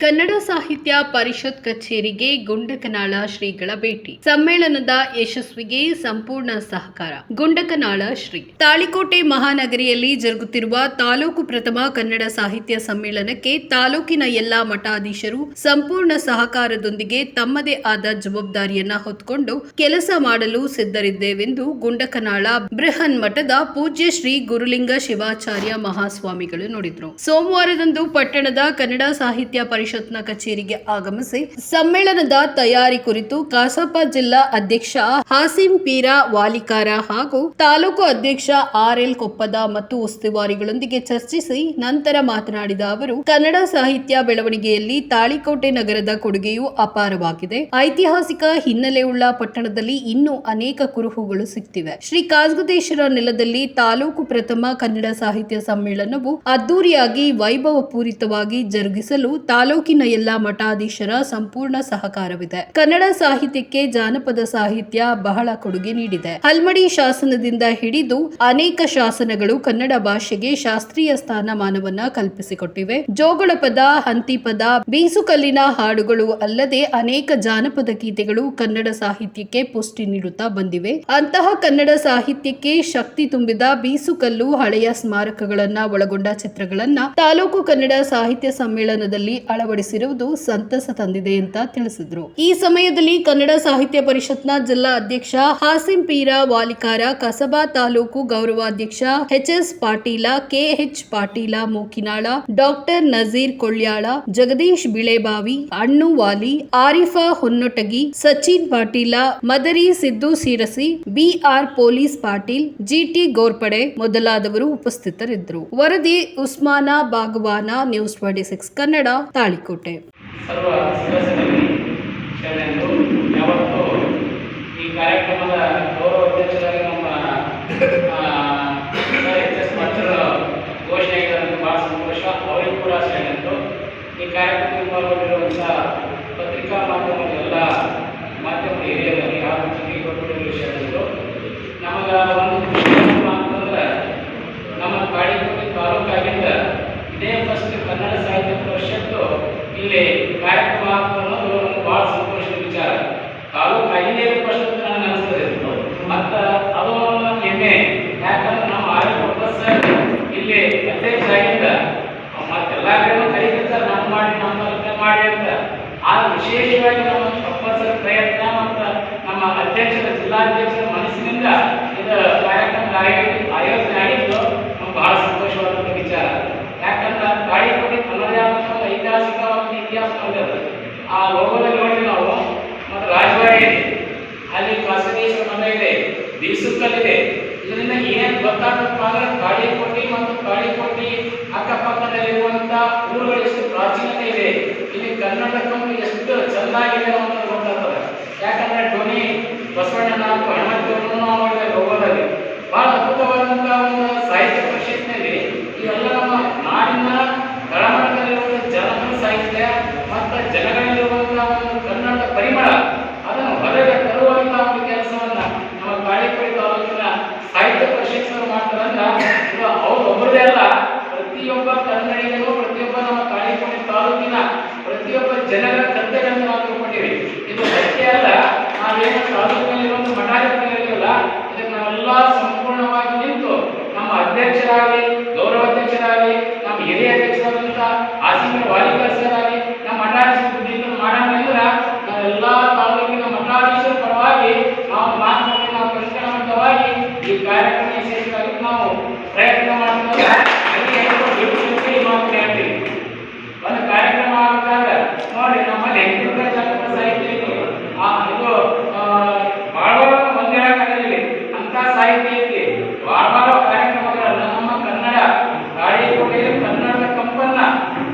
ಕನ್ನಡ ಸಾಹಿತ್ಯ ಪರಿಷತ್ ಕಚೇರಿಗೆ ಗುಂಡಕನಾಳ ಶ್ರೀಗಳ ಭೇಟಿ. ಸಮ್ಮೇಳನದ ಯಶಸ್ವಿಗೆ ಸಂಪೂರ್ಣ ಸಹಕಾರ. ಗುಂಡಕನಾಳ ಶ್ರೀ. ತಾಳಿಕೋಟೆ ಮಹಾನಗರಿಯಲ್ಲಿ ಜರುಗುತ್ತಿರುವ ತಾಲೂಕು ಪ್ರಥಮ ಕನ್ನಡ ಸಾಹಿತ್ಯ ಸಮ್ಮೇಳನಕ್ಕೆ ತಾಲೂಕಿನ ಎಲ್ಲಾ ಮಠಾಧೀಶರು ಸಂಪೂರ್ಣ ಸಹಕಾರದೊಂದಿಗೆ ತಮ್ಮದೇ ಆದ ಜವಾಬ್ದಾರಿಯನ್ನ ಹೊತ್ತುಕೊಂಡು ಕೆಲಸ ಮಾಡಲು ಸಿದ್ಧರಿದ್ದೇವೆಂದು ಗುಂಡಕನಾಳ ಬೃಹನ್ ಮಠದ ಪೂಜ್ಯ ಶ್ರೀ ಗುರುಲಿಂಗ ಶಿವಾಚಾರ್ಯ ಮಹಾಸ್ವಾಮಿಗಳು ನುಡಿದರು. ಸೋಮವಾರದಂದು ಪಟ್ಟಣದ ಕನ್ನಡ ಸಾಹಿತ್ಯ ಪರಿಷತ್ನ ಕಚೇರಿಗೆ ಆಗಮಿಸಿ ಸಮ್ಮೇಳನದ ತಯಾರಿ ಕುರಿತು ಕಸಾಪ ಜಿಲ್ಲಾ ಅಧ್ಯಕ್ಷ ಹಾಸಿಂ ಪೀರಾ ವಾಲಿಕಾರ ಹಾಗೂ ತಾಲೂಕು ಅಧ್ಯಕ್ಷ ಆರ್ ಎಲ್ ಕೊಪ್ಪದ ಮತ್ತು ಉಸ್ತುವಾರಿಗಳೊಂದಿಗೆ ಚರ್ಚಿಸಿ ನಂತರ ಮಾತನಾಡಿದ ಅವರು, ಕನ್ನಡ ಸಾಹಿತ್ಯ ಬೆಳವಣಿಗೆಯಲ್ಲಿ ತಾಳಿಕೋಟೆ ನಗರದ ಕೊಡುಗೆಯು ಅಪಾರವಾಗಿದೆ. ಐತಿಹಾಸಿಕ ಹಿನ್ನೆಲೆಯುಳ್ಳ ಪಟ್ಟಣದಲ್ಲಿ ಇನ್ನೂ ಅನೇಕ ಕುರುಹುಗಳು ಸಿಗ್ತಿವೆ. ಶ್ರೀ ಕಾಸ್ಗುದೇಶ್ವರ ನೆಲದಲ್ಲಿ ತಾಲೂಕು ಪ್ರಥಮ ಕನ್ನಡ ಸಾಹಿತ್ಯ ಸಮ್ಮೇಳನವು ಅದ್ದೂರಿಯಾಗಿ ವೈಭವಪೂರಿತವಾಗಿ ಜರುಗಿಸಲು ತಾಲೂಕಿನ ಎಲ್ಲ ಮಠಾಧೀಶರ ಸಂಪೂರ್ಣ ಸಹಕಾರವಿದೆ. ಕನ್ನಡ ಸಾಹಿತ್ಯಕ್ಕೆ ಜಾನಪದ ಸಾಹಿತ್ಯ ಬಹಳ ಕೊಡುಗೆ ನೀಡಿದೆ. ಹಲ್ಮಡಿ ಶಾಸನದಿಂದ ಹಿಡಿದು ಅನೇಕ ಶಾಸನಗಳು ಕನ್ನಡ ಭಾಷೆಗೆ ಶಾಸ್ತ್ರೀಯ ಸ್ಥಾನಮಾನವನ್ನ ಕಲ್ಪಿಸಿಕೊಟ್ಟಿವೆ. ಜೋಗಳ ಪದ ಹಂತಿ ಪದ ಬೀಸುಕಲ್ಲಿನ ಹಾಡುಗಳು ಅಲ್ಲದೆ ಅನೇಕ ಜಾನಪದ ಗೀತೆಗಳು ಕನ್ನಡ ಸಾಹಿತ್ಯಕ್ಕೆ ಪುಷ್ಟಿ ನೀಡುತ್ತಾ ಬಂದಿವೆ. ಅಂತಹ ಕನ್ನಡ ಸಾಹಿತ್ಯಕ್ಕೆ ಶಕ್ತಿ ತುಂಬಿದ ಬೀಸುಕಲ್ಲು ಹಳೆಯ ಸ್ಮಾರಕಗಳನ್ನ ಒಳಗೊಂಡ ಚಿತ್ರಗಳನ್ನ ತಾಲೂಕು ಕನ್ನಡ ಸಾಹಿತ್ಯ ಸಮ್ಮೇಳನದಲ್ಲಿ ಅಳವಡಿಸಿರುವುದು ಸಂತಸ ತಂದಿದೆ ಅಂತ ತಿಳಿಸಿದ್ರು. ಈ ಸಮಯದಲ್ಲಿ ಕನ್ನಡ ಸಾಹಿತ್ಯ ಪರಿಷತ್ನ ಜಿಲ್ಲಾ ಅಧ್ಯಕ್ಷ ಹಾಸಿಂ ಪೀರಾ ವಾಲಿಕಾರ, ಕಸಬಾ ತಾಲೂಕು ಗೌರವಾಧ್ಯಕ್ಷ H S Patil K H Patil Mookinal, doctor Nazeer Kollyal, Jagadish Bilebavi, Annu Vali, Arifa Honnotagi, Sachin Patil, Madari Siddu Sirasi B R police Patil G T Gorpade ಮೊದಲಾದವರು ಉಪಸ್ಥಿತರಿದ್ದರು. ವರದಿ Usman Bagwan, news twenty six Kannada Talikote ಸರ್ವ ಸದಸ್ಯರಲ್ಲಿ ಶರಣೆಂದು ಯಾವತ್ತು ಈ ಕಾರ್ಯಕ್ರಮದ ಗೌರವ ಅಧ್ಯಕ್ಷರಾಗಿ ನಮ್ಮ ಎಚ್ ಎಸ್ ಭಟ್ರ ಘೋಷಣೆ ಆಗಿರೋದು ಭಾಳ ಸಂತೋಷ ಅವರಿಗೂ ಈ ಪತ್ರಿಕಾ ಮಾಧ್ಯಮದ ಎಲ್ಲ ಮಾಧ್ಯಮ ಹಿರಿಯರಲ್ಲಿ ಹಾಗೂ ಜಿಟಿ ಕೊಟ್ಟಿರುವ ಶರಣೆಂದು ನಮಗೆ ಒಂದು ಖುಷಿ ಏನಪ್ಪ ಅಂತಂದ್ರೆ ನಮ್ಮ ಕಾಳಿಕೋಟೆ ತಾಲೂಕಾಗಿಂದ ಇದೇ ಫಸ್ಟ್ ಕನ್ನಡ ಸಾಹಿತ್ಯ ಪರಿಷತ್ತು ಇಲ್ಲಿ ಕಾರ್ಯಕ್ರಮ ಆಗ್ತದೆ ಅನ್ನೋದು ನಮ್ಗೆ ಭಾಳ ಸಂತೋಷದ ವಿಚಾರ ತಾಲೂಕು ಐದೇ ಫಸ್ಟ್ ಅಂತ ನನಗೆ ಅನಿಸ್ತದೆ ಮತ್ತು ಅದು ಒಂದು ಹೆಮ್ಮೆ ಯಾಕಂದ್ರೆ ನಮ್ಮ ಆರೋಗ್ಯ ಪ್ರೊಫೆಸರ್ ಇಲ್ಲಿ ಅಧ್ಯಕ್ಷರಾಗಿದ್ದ ಮತ್ತೆಲ್ಲ ಕಡೆನೂ ಕರೀತಿರ್ತಾರೆ ಮಾಡಿ, ನಮ್ಮ ಮಾಡಿ ಅಂತ. ಆ ವಿಶೇಷವಾಗಿ ನಮ್ಮ ಪ್ರೊಫೆಸರ್ ಪ್ರಯತ್ನ ನಮ್ಮ ಅಧ್ಯಕ್ಷರ, ಜಿಲ್ಲಾಧ್ಯಕ್ಷರ ಮನಸ್ಸಿನಿಂದ ಇದು ಕಾರ್ಯಕ್ರಮ ಆಯೋಜನೆ ಆಗಿದ್ದು ಬಹಳ ಸಂತೋಷವಾದಂಥ ವಿಚಾರ. ಯಾಕಂದ್ರೆ ಗಾಳಿಕೋಟೆ ತನ್ನದೇ ಆದಂಥ ಒಂದು ಐತಿಹಾಸಿಕವಾದ ಇತಿಹಾಸ ಆ ಲೋಗೋದಲ್ಲಿ ನೋಡಿ ನಾವು ಮತ್ತು ರಾಜವಾಡಿ ಅಲ್ಲಿ ಬಸವೇಶ್ವರ ಮಠ ಇದೆ, ಬೀಸುಕಲ್ಲಿದೆ. ಇದರಿಂದ ಏನ್ ಗೊತ್ತಾಗತ್ತಪ್ಪ ಅಂದ್ರೆ ಕಾಳಿಕೋಟೆ ಮತ್ತು ಕಾಳಿಕೋಟೆ ಅಕ್ಕಪಕ್ಕದಲ್ಲಿರುವಂಥ ಊರುಗಳು ಎಷ್ಟು ಪ್ರಾಚೀನತೆ ಇದೆ. ಇಲ್ಲಿ ಕರ್ನಾಟಕವನ್ನು ಎಷ್ಟು ಚೆಂದಾಗಿದೆ ಅನ್ನೋದು ಗೊತ್ತಾಗ್ತದೆ. ಯಾಕಂದ್ರೆ ಟೋನಿ ಬಸವಣ್ಣನ ಮತ್ತು ಹನುಮಂತವ್ರನ್ನು ನಾವು ನೋಡಿದ ಲೋಗೋದಲ್ಲಿ ಬಹಳ ಅದ್ಭುತವಾದಂಥ ಒಂದು ಸಾಹಿತ್ಯ ಪರಿಷತ್ನಲ್ಲಿ ಇವೆಲ್ಲ ನಮ್ಮ ನಾಡಿನ ತಳಮಟ್ಟದಲ್ಲಿರುವ ಜನಪದ ಸಾಹಿತ್ಯ, ಮತ್ತು ಜನಗಳಲ್ಲಿರುವಂಥ usted ಅಂತ ವಾರವಾರ ಕಾರ್ಯಕ್ರಮಗಳನ್ನ ನಮ್ಮ ಕನ್ನಡ ಗಾಳಿಕೋಟೆಯಲ್ಲಿ ಕನ್ನಡದ ಕಂಪನ್ನ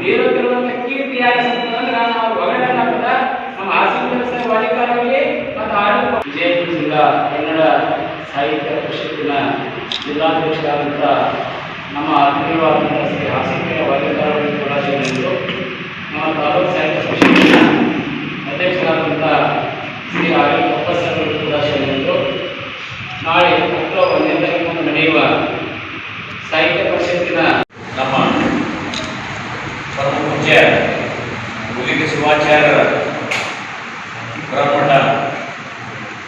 ಬೇರುತ್ತಿರುವಂತಹ ಕೀರ್ತಿ ಯಾರಿಸ್ತಂದ್ರೆ ನಾವು ಕೂಡ ನಮ್ಮ ಆಸಕ್ತಿ ಸರ್ ವಾಲಿಕಾರವರಿಗೆ ಮತ್ತು ಆರೋಗ್ಯ ವಿಜಯಪುರ ಜಿಲ್ಲಾ ಕನ್ನಡ ಸಾಹಿತ್ಯ ಪರಿಷತ್ತಿನ ಜಿಲ್ಲಾಧ್ಯಕ್ಷರಾದಂಥ ನಮ್ಮ ಆತ್ಮೀಯವಾದಂಥ ಶ್ರೀ ಆಸಕ್ತಿಯ ವಾಲಿಕಾರವರಿಗೆ ಕೂಡ ಸೇರಿದರು ನಮ್ಮ ತಾಲೂಕು ಸಾಹಿತ್ಯ ಪರಿಷತ್ತಿನ ಅಧ್ಯಕ್ಷರಾದಂಥ ಶ್ರೀ ಆರ್ ಎಲ್ ಪ್ರೊಫೆಸರ್ ಕೂಡ ಸೇರಿದ್ದು. ನಾಳೆ ಅಕ್ಟೋಬರ್ ಒಂದನೇ ನಡೆಯುವ ಸಾಹಿತ್ಯ ಪರಿಷತ್ತಿನ ನಮ್ಮ ಪರಮಪೂಜ್ಯ ಹುಲಿಗೆ ಬ್ರಹ್ಮಣ್ಣ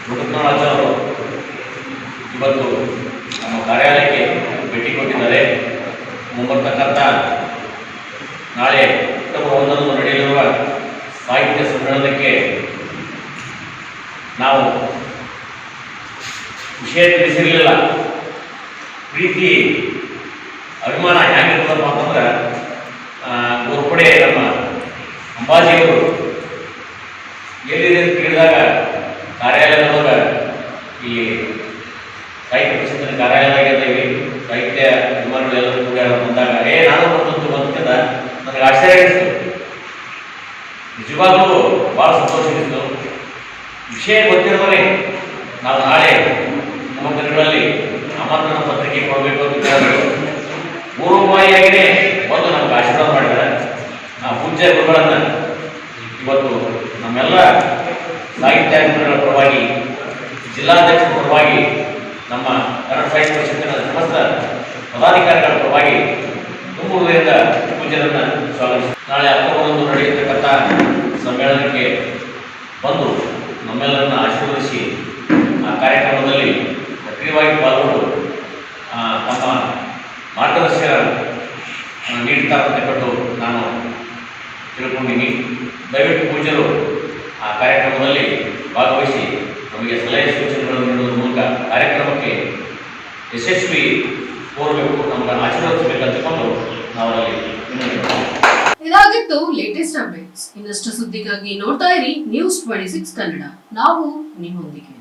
ಬ್ರಹ್ಮಣ ಅವರು ಇವತ್ತು ನಮ್ಮ ಕಾರ್ಯಾಲಯಕ್ಕೆ ಭೇಟಿ ಕೊಟ್ಟಿದ್ದಾರೆ ಮುಂಬರ್ತಕ್ಕಂಥ ನಾಳೆ ಅಕ್ಟೋಬರ್ ಒಂದರಂದು ನಡೆಯಲಿರುವ ಸಾಹಿತ್ಯ ಸಮ್ಮೇಳನಕ್ಕೆ ನಾವು ವಿಷಯ ತಿಳಿಸಿರಲಿಲ್ಲ ಪ್ರೀತಿ, ಅಭಿಮಾನ ಹೇಗಿರ್ತದಪ್ಪ ಅಂತಂದ್ರೆ ಗೋರ್ಪಡೆ ನಮ್ಮ ಅಂಬಾಜಿಯವರು ಎಲ್ಲಿದೆ ಅಂತ ಕೇಳಿದಾಗ ಕಾರ್ಯಾಲಯದೊಳಗೆ ಈ ಸಾಹಿತ್ಯ ಪರಿಷತ್ತಿನ ಕಾರ್ಯಾಲಯ ಇದ್ದೀವಿ ಸಾಹಿತ್ಯ ಅಭಿಮಾನಿಗಳು ಎಲ್ಲರೂ ಕೂಡ ಬಂದಾಗ, ಏ, ನಾನು ಬರ್ತಂತ ಬಂದ ನನಗೆ ಆಶ್ಚರ್ಯ ಅನಿಸ್ತು. ನಿಜವಾಗ್ಲೂ ಭಾಳ ಸಂತೋಷ ಅನಿಸ್ತು. ವಿಷಯ ಗೊತ್ತಿರೋದೇ ನಾವು ನಾಳೆ ನಮ್ಮ ದಿನಗಳಲ್ಲಿ ಆಮಂತ್ರಣ ಪತ್ರಿಕೆ ಕೊಡಬೇಕು ಅಂತ ಪೂರ್ವಭಾವಿಯಾಗಿಯೇ ಒಂದು ನಮ್ಗೆ ಆಶೀರ್ವಾದ ಮಾಡಿದ್ದಾರೆ. ಆ ಪೂಜೆ ಗುರುಗಳನ್ನು ಇವತ್ತು ನಮ್ಮೆಲ್ಲ ಸಾಹಿತ್ಯಾಭಿಮಾನಿಗಳ ಪರವಾಗಿ, ಜಿಲ್ಲಾಧ್ಯಕ್ಷರ ಪರವಾಗಿ, ನಮ್ಮ ಕನ್ನಡ ಸಾಹಿತ್ಯ ಪರಿಷತ್ತಿನ ಸಮಸ್ತ ಪದಾಧಿಕಾರಿಗಳ ಪರವಾಗಿ ತುಂಬ ಹೃದಯದ ಪೂಜ್ಯರನ್ನು ಸ್ವಾಗತಿಸಿ ನಾಳೆ ಅಕ್ಟೋಬರ್ ನಡೆಯತಕ್ಕಂಥ ಸಮ್ಮೇಳನಕ್ಕೆ ಬಂದು ನಮ್ಮೆಲ್ಲರನ್ನ ಆಶೀರ್ವದಿಸಿ ಆ ಕಾರ್ಯಕ್ರಮದಲ್ಲಿ ಕಾರ್ಯಕ್ರಮಕ್ಕೆ ಯಶಸ್ವಿ ಕೋರಬೇಕು ನಮಗೆ ಆಶೀರ್ವದಿಸಬೇಕಂತಕೊಂಡು ನಾವಲ್ಲಿ ಇದಾಗಿತ್ತು ಲೇಟೆಸ್ಟ್ ಅಪ್ಡೇಟ್ಸ್ ಇನ್ನಷ್ಟು ಸುದ್ದಿಗಾಗಿ ನೋಡ್ತಾ ಇರಿ ನ್ಯೂಸ್ ಟ್ವೆಂಟಿ ಸಿಕ್ಸ್ ಕನ್ನಡ. ನಾವು ನಿಮ್ಮೊಂದಿಗೆ.